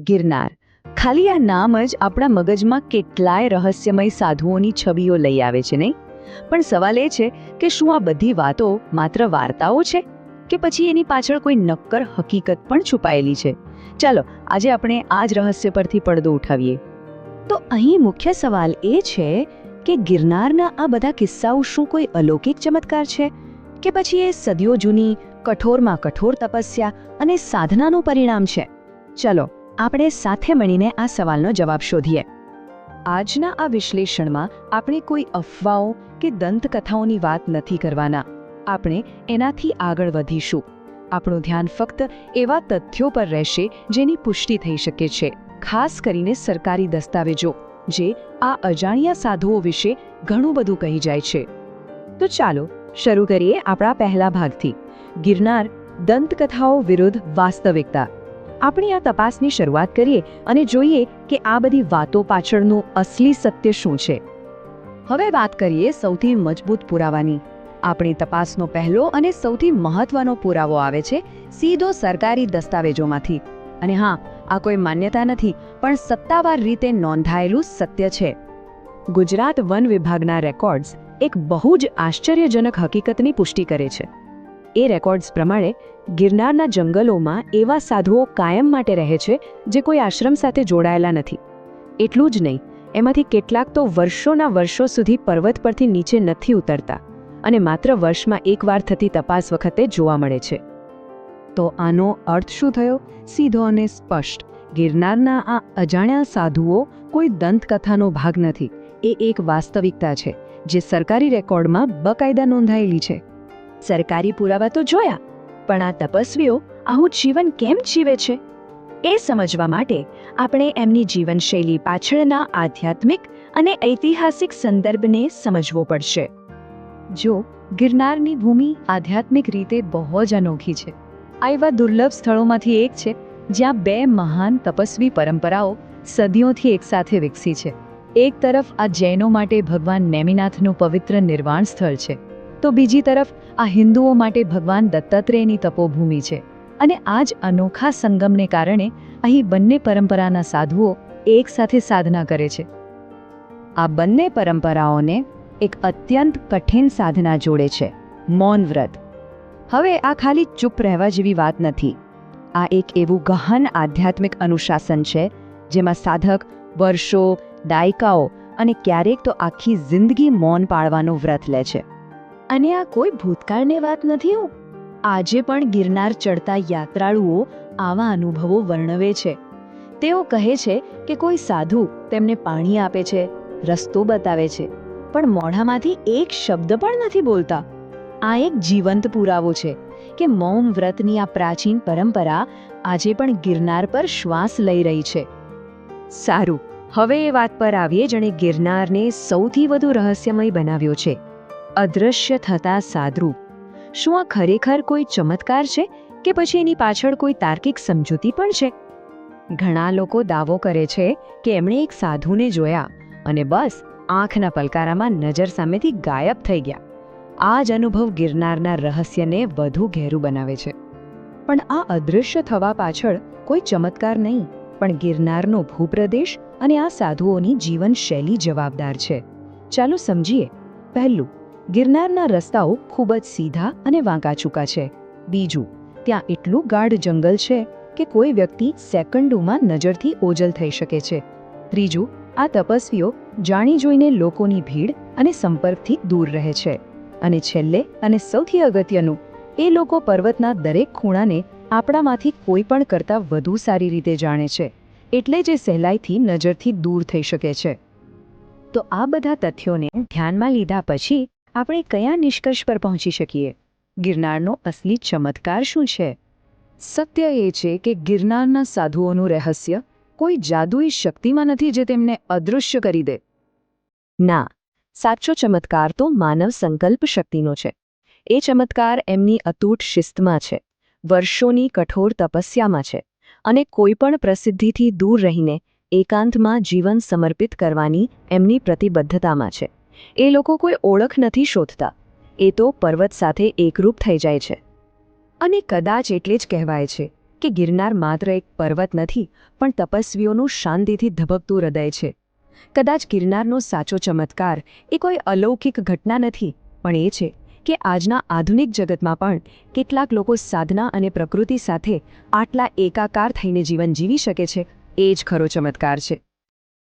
ગિરનાર. ખાલી આ નામ જ આપણા મગજમાં કેટલાય રહસ્યમય સાધુઓની છબીઓ લઈ આવે છે નહીં? પણ સવાલ એ છે કે શું આ બધી વાતો માત્ર વાર્તાઓ છે? કે પછી એની પાછળ કોઈ નક્કર હકીકત પણ છુપાયેલી છે? ચાલો, આજે આપણે આ જ રહસ્ય પરથી પડદો ઉઠાવીએ. તો અહીં મુખ્ય સવાલ એ છે કે ગિરનારના આ બધા કિસ્સાઓ શું કોઈ અલૌકિક ચમત્કાર છે? કે પછી એ સદીઓ જૂની, કઠોરમાં કઠોર તપસ્યા અને સાધનાનું પરિણામ છે? ચલો આપણે સાથે મળીને આ સવાલનો જવાબ શોધીએ. આજના આ વિશ્લેષણમાં આપણે કોઈ અફવાઓ કે દંતકથાઓની વાત નથી કરવાના. આપણે એનાથી આગળ વધીશું. આપણું ધ્યાન ફક્ત એવા તથ્યો પર રહેશે જેની પુષ્ટિ થઈ શકે છે. ખાસ કરીને સરકારી દસ્તાવેજો, જે આ અજાણ્યા સાધુઓ વિશે ઘણું બધું કહી જાય છે. તો ચાલો, શરૂ કરીએ આપણા પહેલા ભાગથી. ગિરનાર દંતકથાઓ વિરુદ્ધ વાસ્તવિકતા. આપણે આ તપાસની શરૂઆત કરીએ અને જોઈએ કે આ બધી વાતો પાછળનું અસલી સત્ય શું છે. હવે વાત કરીએ સૌથી મજબૂત પુરાવાની. આપણી તપાસનો પહેલો અને સૌથી મહત્વનો પુરાવો આવે છે સીધો સરકારી દસ્તાવેજોમાંથી. અને હા, આ કોઈ માન્યતા નથી, પણ સત્તાવાર રીતે નોંધાયેલું સત્ય છે. ગુજરાત વન વિભાગના રેકોર્ડ્સ એક બહુ જ આશ્ચર્યજનક હકીકતની પુષ્ટિ કરે છે. એ રેકોર્ડ્સ પ્રમાણે ગિરનારના જંગલોમાં એવા સાધુઓ કાયમ માટે રહે છે જે કોઈ આશ્રમ સાથે જોડાયેલા નથી. એટલું જ નહીં, એમાંથી કેટલાક તો વર્ષોના વર્ષો સુધી પર્વત પરથી નીચે નથી ઉતરતા અને માત્ર વર્ષમાં એકવાર થતી તપાસ વખતે જોવા મળે છે. તો આનો અર્થ શું થયો? સીધો અને સ્પષ્ટ. ગિરનારના આ અજાણ્યા સાધુઓ કોઈ દંતકથાનો ભાગ નથી. એ એક વાસ્તવિકતા છે, જે સરકારી રેકોર્ડમાં બકાયદા નોંધાયેલી છે. સરકારી પુરાવા તો જોયા, પણ આ તપસ્વીઓ આવું જીવન કેમ જીવે છે? એ સમજવા માટે આપણે એમની જીવનશૈલી પાછળના આધ્યાત્મિક અને ઐતિહાસિક સંદર્ભને સમજવો પડશે. જો ગિરનારની ભૂમિ આધ્યાત્મિક રીતે બહુ જ અનોખી છે આ એવા દુર્લભ સ્થળોમાંથી એક છે જ્યાં બે મહાન તપસ્વી પરંપરાઓ સદીઓથી એકસાથે વિકસી છે. એક તરફ આ જૈનો માટે ભગવાન નેમિનાથનું પવિત્ર નિર્વાણ સ્થળ છે તો બીજી તરફ, આ હિન્દુઓ માટે ભગવાન દત્તાત્રેયની તપોભૂમિ છે અને આ જ અનોખા સંગમને કારણે અહીં બંને પરંપરાના સાધુઓ એક સાથે સાધના કરે છે. આ બંને પરંપરાઓને એક અત્યંત કઠિન સાધના જોડે છે, મૌન વ્રત. હવે આ ખાલી ચૂપ રહેવા જેવી વાત નથી. આ એક એવું ગહન આધ્યાત્મિક અનુશાસન છે, જેમાં સાધક, વર્ષો, દાયકાઓ અને ક્યારેક તો આખી જિંદગી મૌન પાળવાનું વ્રત લે છે. અને આ કોઈ ભૂતકાળની વાત નથી હો. આજે પણ ગિરનાર ચડતા યાત્રાળુઓ આવા અનુભવો વર્ણવે છે. તેઓ કહે છે કે કોઈ સાધુ તેમને પાણી આપે છે, રસ્તો બતાવે છે, પણ મોઢામાંથી એક શબ્દ પણ નથી બોલતા. આ એક જીવંત પુરાવો છે કે મૌન વ્રતની આ પ્રાચીન પરંપરા આજે પણ ગિરનાર પર શ્વાસ લઈ રહી છે. સારું, હવે એ વાત પર આવીએ જેણે ગિરનારને સૌથી વધુ રહસ્યમય બનાવ્યો છે. અદૃશ્ય થતા સાદરૂપ શું આ ખરેખર કોઈ ચમત્કાર છે કે પછી એની પાછળ કોઈ તાર્કિક સમજૂતી પણ છે? ઘણા લોકો દાવો કરે છે કે એમણે એક સાધુને જોયા અને બસ આંખના પલકારામાં નજર સામેથી ગાયબ થઈ ગયા. આ જ અનુભવ ગિરનારના રહસ્યને વધુ ઘેરું બનાવે છે. પણ આ અદૃશ્ય થવા પાછળ કોઈ ચમત્કાર નહીં, પણ ગિરનારનો ભૂપ્રદેશ અને આ સાધુઓની જીવનશૈલી જવાબદાર છે. ચાલો સમજીએ. પહેલું ગિરનારના રસ્તાઓ ખૂબ જ સીધા અને વાંકાચૂકા છે. બીજું, ત્યાં એટલું ગાઢ જંગલ છે કે કોઈ વ્યક્તિ સેકન્ડોમાં નજરથી ઓજલ થઈ શકે છે. ત્રીજું, આ તપસ્વીઓ જાણી જોઈને લોકોની ભીડ અને સંપર્કથી દૂર રહે છે. અને છેલ્લે અને સૌથી અગત્યનું, એ લોકો પર્વતના દરેક ખૂણાને આપણામાંથી કોઈ પણ કરતાં વધુ સારી રીતે જાણે છે, એટલે જે સહેલાઈથી નજરથી દૂર થઈ શકે છે. તો આ બધા તથ્યોને ધ્યાનમાં લીધા પછી આપણે કયા નિષ્કર્ષ પર પહોંચી શકીએ? ગિરનારનો અસલી ચમત્કાર શું છે? સત્ય એ છે કે ગિરનારના સાધુઓનું રહસ્ય કોઈ જાદુઈ શક્તિમાં નથી જે તેમને અદૃશ્ય કરી દે. ના, સાચો ચમત્કાર તો માનવ સંકલ્પ શક્તિનો છે. એ ચમત્કાર એમની અતૂટ શિસ્તમાં છે, વર્ષોની કઠોર તપસ્યામાં છે અને કોઈપણ પ્રસિદ્ધિથી દૂર રહીને એકાંતમાં જીવન સમર્પિત કરવાની એમની પ્રતિબદ્ધતામાં છે. એ લોકો કોઈ ઓળખ નથી શોધતા. એ તો પર્વત સાથે એકરૂપ થઈ જાય છે. અને કદાચ એટલે જ કહેવાય છે કે ગિરનાર માત્ર એક પર્વત નથી, પણ તપસ્વીઓનું શાંતિથી ધબકતું હૃદય છે. કદાચ ગિરનારનો સાચો ચમત્કાર એ કોઈ અલૌકિક ઘટના નથી, પણ એ છે કે આજના આધુનિક જગતમાં પણ કેટલાક લોકો સાધના અને પ્રકૃતિ સાથે આટલા એકાકાર થઈને જીવન જીવી શકે છે, એ જ ખરો ચમત્કાર છે.